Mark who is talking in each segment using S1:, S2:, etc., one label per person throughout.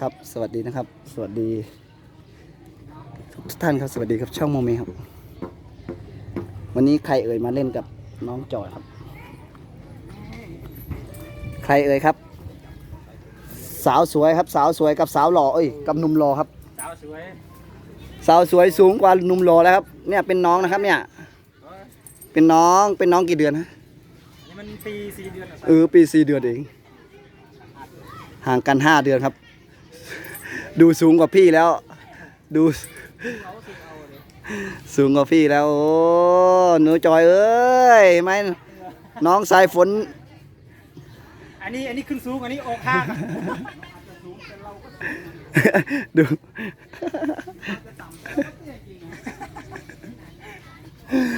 S1: ครับ สวัสดีนะครับ สวัสดีทุกท่านครับ สวัสดีครับ ช่องโมเมครับ วันนี้ใครเอ่ยมาเล่นกับน้องจอยครับ ใครเอ่ยครับ สาวสวยครับ สาวสวยกับสาวหล่อเอ้ย กับหนุ่มหล่อครับ
S2: สาวสวย
S1: สาวสวยสูงกว่าหนุ่มหล่อแล้วครับ เนี่ยเป็นน้องนะครับ เนี่ย เป็นน้อง เป็นน้องกี่เดือนนะ
S2: นี่มันปีสี่เดือนอะ
S1: เออปีสี่เดือนเอง ห่างกันห้าเดือนครับ ดูสูงกว่าพี่แล้ว ดู
S2: เขาสิเอาเลย
S1: สูงกว่าพี่แล้ว โอ้หนูจอยเอ้ยไม่น้องสายฝน
S2: อันนี้อันนี้ขึ้นสูงอันนี้ออกข้าง
S1: ดู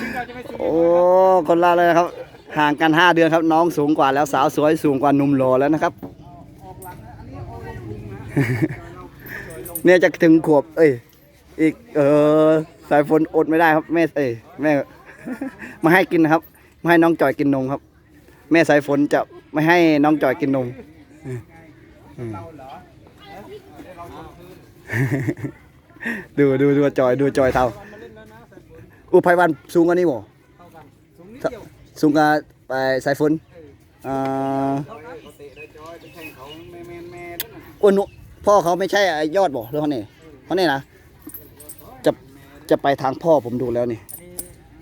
S2: ถึงเราจะไม่สูง
S1: โอ้คนละเลยนะครับ ห่างกันห้าเดือนครับ น้องสูงกว่าแล้วสาวสวยสูงกว่าหนุ่มหล่อแล้วนะครับ เนี่ยจะถึงขวบ เอ้ย อีก เออ สายฝนอดไม่ได้ครับ แม่ เอ้ย แม่ มาให้กินนะครับ มาให้น้องจอยกินนมครับ แม่สายฝนจะไม่ให้น้องจอยกินนมอืมดูดูดูจอยดูจอยเท่า
S2: มันมาเล่นแล้วนะแต่ฝน
S1: อุภัยวันสูงกว่านี้บ่
S2: เท่ากันสูงนิดเดียว
S1: สูงกว่าไปสายฝนอ่า
S2: เท่ากันเตะได้จอยไปแข่งเขาแม่แม่แม่ด้วยนะ
S1: อ้วนนุ พ่อเขาไม่ใช่ยอดบ่หรือเขาเนี่ยเขาเนี่ยนะจะจะไปทางพ่อผมดูแล้วนี่
S2: อันนี้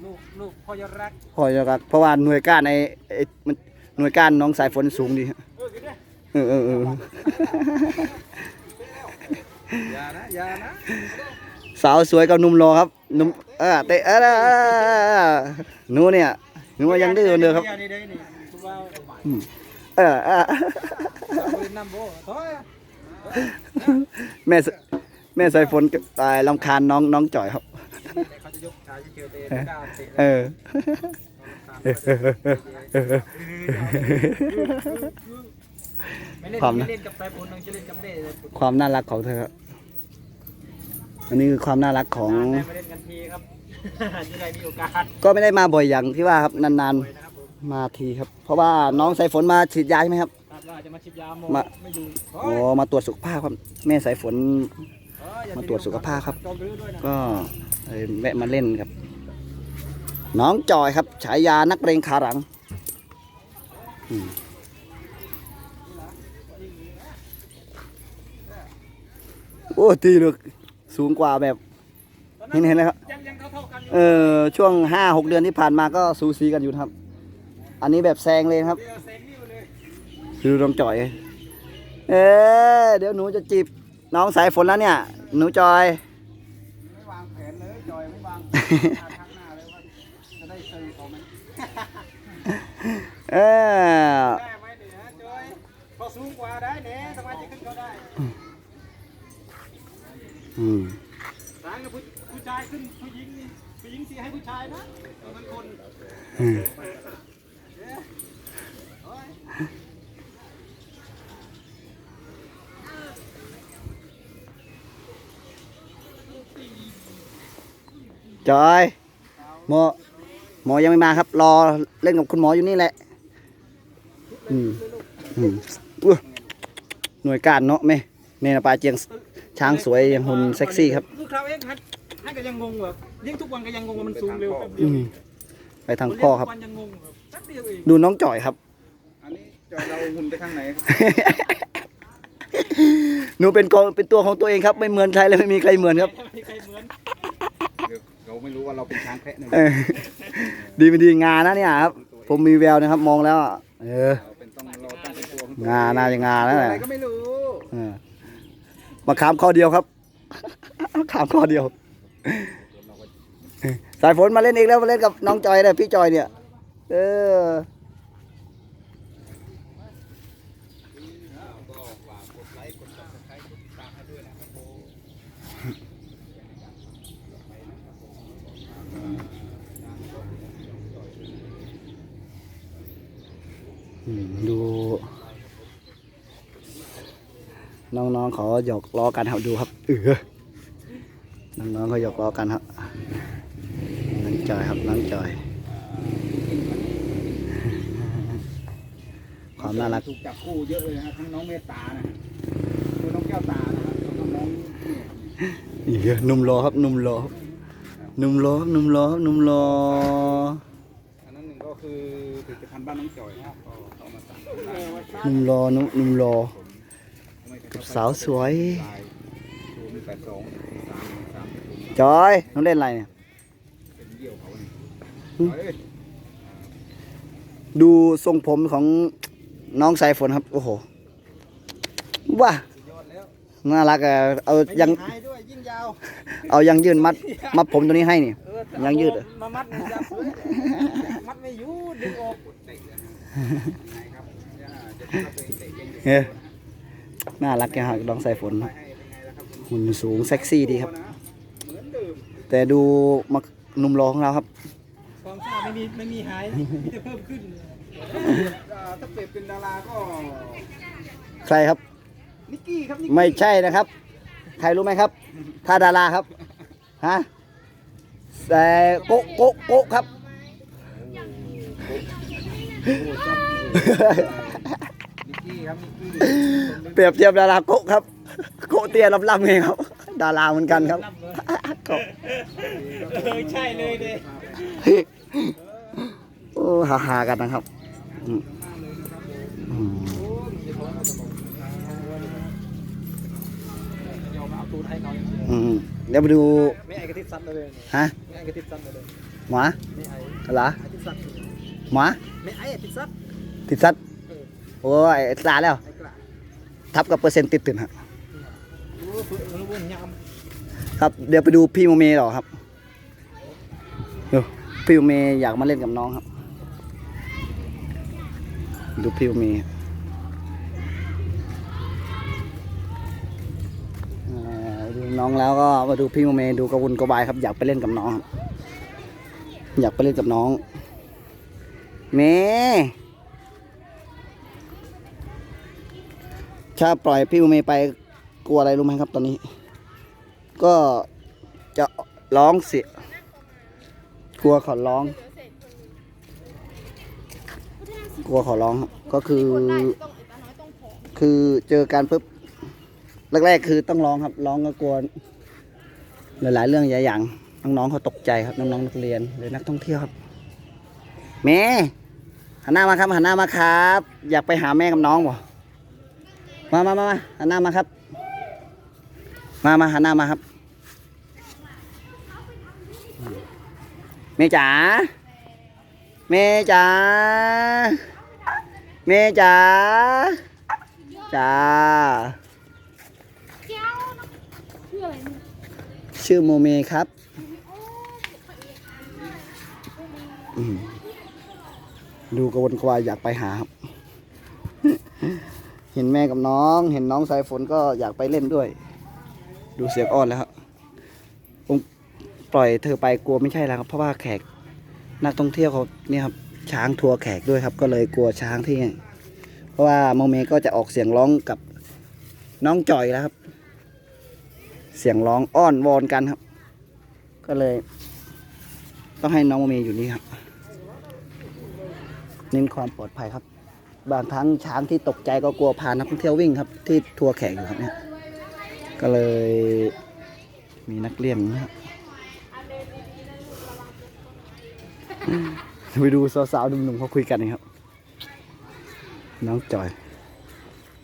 S2: ลูกลูกพ่อยอดรัก
S1: พ่อจะรักเพราะว่าหน่วยก้านในไอ้มันหน่วยก้านน้องสายฝนสูงดี
S2: เออกินได้
S1: เออเออเออ
S2: อย่านะอย่านะ
S1: สาวสวยกับหนุ่มรอครับหนุ่มเออเตะเออเออเออเออหนูเนี่ยหนูว่ายังดื้อเหมือนเดิมครับ
S2: อย่านี่เด้นี่คือว่า
S1: เออเออ แม่สแม่สายฝนก็ตายลำคาญน้องน้องจ่อยครับ
S2: แต่เขาจะยกชายเจอเตะไม่กล้าเตะ
S1: เออ
S2: ไม่เล่น
S1: ความนะ
S2: ไม่เล่นกับสายฝนน้องจะเล่นกับเด้เลย
S1: ความน่ารักของเธอครับอันนี้คือความน่ารักของ
S2: ได้มาเล่นกันทีครับจะได้มีโอกาส
S1: ก็ไม่ได้มาบ่อยอย่างที่ว่าครับนาน
S2: ไปนะครับผม
S1: ๆมาทีครับ เพราะว่าน้องสายฝนมาฉีดยาใช่ไหมครับ
S2: คาด ว่าจะมาชิบยาโม
S1: มา
S2: ไม่อยู่
S1: โอ้มาตรวจสุขภาพครับ แม่สายฝน
S2: เอออย่
S1: มาตรวจสุขภาพครับ
S2: จอมรื้อด้วยนะ
S1: ก็เลยแวะมาเล่นครับ น้องจอยครับ ฉายานักเรงขาหลังอืมโอ้ตีลึกสูงกว่าแบบ เห็นเห็นเลยครับ
S2: ยังยังเท่าเท่าๆกันอยู่
S1: เออช่วงห้าหกเดือนที่ผ่านมาก็สูสีกันอยู่นะครับ อันนี้แบบแซงเลยครับ
S2: เดี๋ยวเซ็งนี่เลย
S1: ดูน้องจอย เออเดี๋ยวหนูจะจีบน้องสายฝนแล้วเนี่ย หนูจอย
S2: ไม่วางแผนเลยจอยไม่วางหน้าทักหน้าเลยว่าจะได้เซ็งเขาไหม
S1: เออ
S2: ได้ไหมเดี๋ยวนะจอยเขาสูงกว่าได้เน่สามารถจะขึ้นเขาได้
S1: อืม
S2: ต่างกับผู้ผู้ชายขึ้นผู้หญิงนี่ผู้หญิงสีให้ผู้ชายนะมันคน
S1: อืม จอยหมอหมอยังไม่มาครับ รอเล่นกับคุณหมออยู่นี่แหละ อืมอืมอุ๊ยหน่วยการเนาะแม่เนี่ยนะปลาเจียงช้างสวยยังหุ่นเซ็กซี่ครับ
S2: ลูกเราเองฮัทให้ก็ยังงงแบบเลี้ยงทุกวันก็ยังงงว่ามันสูงเร็วแป๊บเดี
S1: อื
S2: ยว
S1: มไปทางพ่อครับ
S2: เลี้ยงทุกวันยังงงแบบแป๊บเดียวเอง
S1: ดูน้องจ่อยครับ
S2: อันนี้จอยเราหุ่นไปข้างไหน
S1: หนูเป็นกองเป็นตัวของตัวเองครับ ไม่เหมือนใครเลยไม่มีใครเหมือนครับ
S2: ไม่มีใครเหมือน
S3: เรา ไม่รู้ว่าเราเป็นช้างแพะเนี่ย
S1: เออดีไม่ดีงานนะเนี่ยครับ ผมมีแววนะครับมองแล้วอะเออ
S3: เราเป็นต้องเราต้องเป็นตัวของ
S1: งานน่าจะงานแล้วแห
S3: อะ
S1: ละ
S3: ไรก็ไม่รู้
S1: เออมาขามข้อเดียวครับ ขามข้อเดียวสายฝนมาเล่นอีกแล้วมาเล่นกับน้องจอยเนี่ยพี่จอยเนี่ย เอออืมดู น้องๆเขาหยอกล้อกันครับดูครับ เออน้องๆเขาหยอกล้อกันครับน้องจอยครับน้องจอย ความน่ารัก
S3: ถูกจับคู่เยอะเลยนะทั้งน้องเมตตานะคือน้องแก้วตา
S1: นี่เยอะหนุ่มรอครับหนุ่มรอครับหนุ่มรอครับหนุ่มรอครับหนุ่มรอ
S3: อันนั้นหนึ่งก็คือผลิตภัณฑ์บ้านน้องจอยนะครับก็เอามาสั่งได้
S1: หนุ่มรอหนุ่มหนุ่มรอ
S3: ไม่ใช่
S1: กับสาวสวย
S3: ลายศูนย์แปดสองสามสามศูนย์
S1: จอยน้องเล่นอะไรเนี่ย
S3: เป็นเยี่ยวเขาเนี่ย
S1: อืม
S3: เฮ้ย
S1: ดูทรงผมของน้องสายฝนครับ โอ้โห ว้า
S2: สุดยอดแล้ว
S1: น่ารักอะเอา
S2: ไม่
S1: ยัง
S2: หายด้วยยิ่งยาว
S1: เอายังยืนมัด มัดผมตัวนี้ให้นี่
S2: เออแต่
S1: ยังยืดเหรอ
S2: มามัดมันจะสวยมัดไม่อยู่ดึงออก
S3: เตะเลยนะยังไงครับจะจะเข้าไปเตะยังอยู่
S1: เฮ้ย น่ารักแกครับน้องสายฝน
S3: ให้เป็นไงล่ะครับคุณ
S1: หุ่นสูงเซ็กซี่ดีครับ
S3: นะเหมือนเดิม
S1: แต่ดูมาหนุ่มรอของเราครับ
S2: ความซ่าไม่มีไม่มีหายมีแต่เพิ่มขึ้น
S3: อ่าถ้าเปรียบเป็นดาราก็
S1: ใครครับ
S3: นิกกี้ครับนิกกี้
S1: ไม่ใช่นะครับ ใครรู้ไหมครับ ถ้าดาราครับฮะแต่โกะโกะโกะครับ
S3: โอ้ชอบนิ กกี้ครับนิกกี้
S1: เปรียบเทียบดาราโกะครับ โกะเตี้ยลำๆไงครับ ดาราเหมือนกันครับโกะ
S2: เออใช่เลยเด้
S1: โอ้ฮาฮาๆกันนะครับอืมอืม
S2: ยอมเอาตูดให้เขา
S1: อืมเดี๋ยวไปดู
S2: ไม่ไอ้กระติดซัดเลย
S1: ฮะ
S2: ไม่ไอ้กระติดซัดเลย
S1: หมา
S2: ไม่ไอ้
S1: เหรอ
S2: ไอ้ติดซัด
S1: หมา
S2: ไม่ไอ้ติดซัด
S1: ติดซัด โอ้ยตาแล้ว ทับกับเปอร์เซ็นต์ติดตื่นครับครับเดี๋ยวไปดูพี่โมเมต่อครับดี๋ยวพี่โมเมอยากมาเล่นกับน้องครับ ดูพี่โมเมดูน้องแล้วก็มาดูพี่โมเมดูกระวนกระวายครับ อยากไปเล่นกับน้องครับอยากไปเล่นกับน้องเม ถ้าปล่อยพี่โมเมไปกลัวอะไรรู้ไหมครับตอนนี้ ก็จะร้องเสียกลัวเขาร้อง กลัวเขาร้องครับก็คือ
S4: คือ
S1: เจอการปุ๊บแรกๆคือต้องร้องครับ ร้องก็กลัวหลายๆเรื่องหลายอย่างน้องๆเขาตกใจครับน้องๆนักเรียนหรือนักท่องเที่ยวครับแม่หันหน้ามาครับหันหน้ามาครับ อยากไปหาแม่กับน้องบ่ มามามามาหันหน้ามาครับ มามาหันหน้ามาครับแม่จ๋าแม่จ๋าแม่จ๋าจ้า
S4: ชื่อ
S1: โมเมครับดูกระวนกระวายอยากไปหาครับ เห็นแม่กับน้อง เห็นน้องสายฝนก็อยากไปเล่นด้วย ดูเสียงอ้อนแล้วครับผมปล่อยเธอไปกลัวไม่ใช่แล้วครับ เพราะว่าแขกนักท่องเที่ยวเขาเนี่ยครับช้างทัวร์แขกด้วยครับ ก็เลยกลัวช้างที่ เพราะว่าโมเมก็จะออกเสียงร้องกับน้องจอยแล้วครับ เสียงร้องอ้อนวอนกันครับ ก็เลย ต้องให้น้องโมเมอยู่นี่ครับเน้นความปลอดภัยครับ บางครั้งช้างที่ตกใจก็กลัวพานักท่องเที่ยววิ่งครับ ที่ทัวร์แขกอยู่ครับเนี่ยก็เลยมีนักเรียนนะครับไปดูสาวๆหนุ่มๆเขาคุยกันนะครับ น้องจอย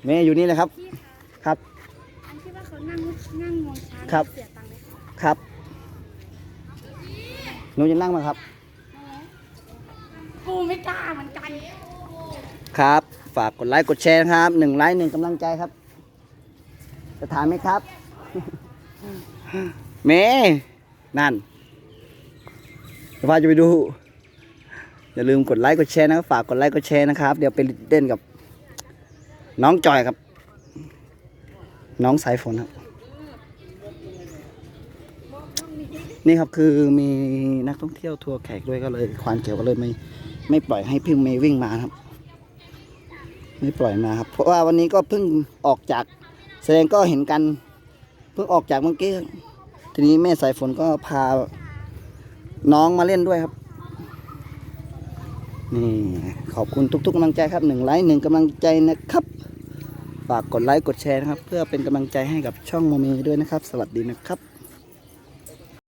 S1: แม่อยู่นี่เลยครับ ครับ
S4: อันที่ว่าเขานั่งนั่งมองช้าง
S1: ครับ
S4: เสียตังค์ไหมคะ
S1: ครับหนูจะนั่งมาครับ
S4: กูไม่กล้าเหมือนกัน
S1: ครับ ฝากกดไลค์กดแชร์นะครับหนึ่งไลค์หนึ่งกำลังใจครับ จะถามไหมครับ เมนั่นเดี๋ยวพาจะไปดู อย่าลืมกดไลค์กดแชร์นะครับ ฝากกดไลค์กดแชร์นะครับ เดี๋ยวไปเล่นกับ น้องจอยครับ น้องสายฝนครับนี่ครับคือมีนักท่องเที่ยวทัวร์แขกด้วยก็เลย ควานเขียวก็เลยไม่ไม่ปล่อยให้พี่เมย์วิ่งมาครับ ไม่ปล่อยมาครับ เพราะว่าวันนี้ก็เพิ่งออกจาก แสดงก็เห็นกัน เพิ่งออกจากเมื่อกี้ ทีนี้แม่สายฝนก็พาน้องมาเล่นด้วยครับ นี่ขอบคุณทุกๆกำลังใจครับหนึ่งไลค์หนึ่งกำลังใจนะครับ ฝากกดไลค์กดแชร์นะครับ เพื่อเป็นกำลังใจให้กับช่องโมเมด้วยนะครับ สวัสดีนะครับ